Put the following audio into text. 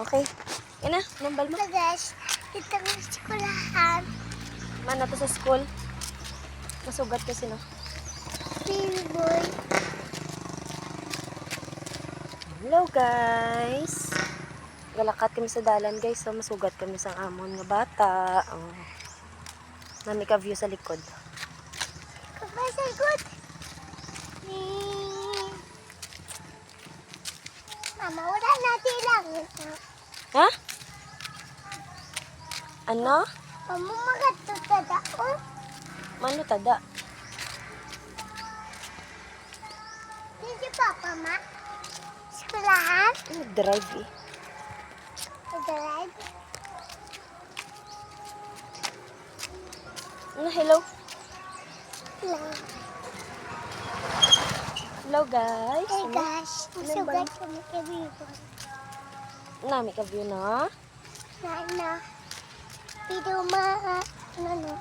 Okay. Yan na, nambal mo. Guys, dito na sa sikulahan. Man, to sa school. Masugat kasi no. Baby boy. Hello guys. Galakat kami sa dalan guys. So, masugat kami sa amon nga bata. Oh. Nami ka view sa likod. Kapag sa good. Mama, wala natin lang. Ha? Ano? Mama, makatutada ko. Mano tada? Hindi papa, ma. Sikulahan. Drive eh. Nag-drive. Ano, hello? Lang. Hello guys. Hey Ano? guys, masugat kami kay Bibo. Nami ka view na. Na, na. Video ma, ano, no.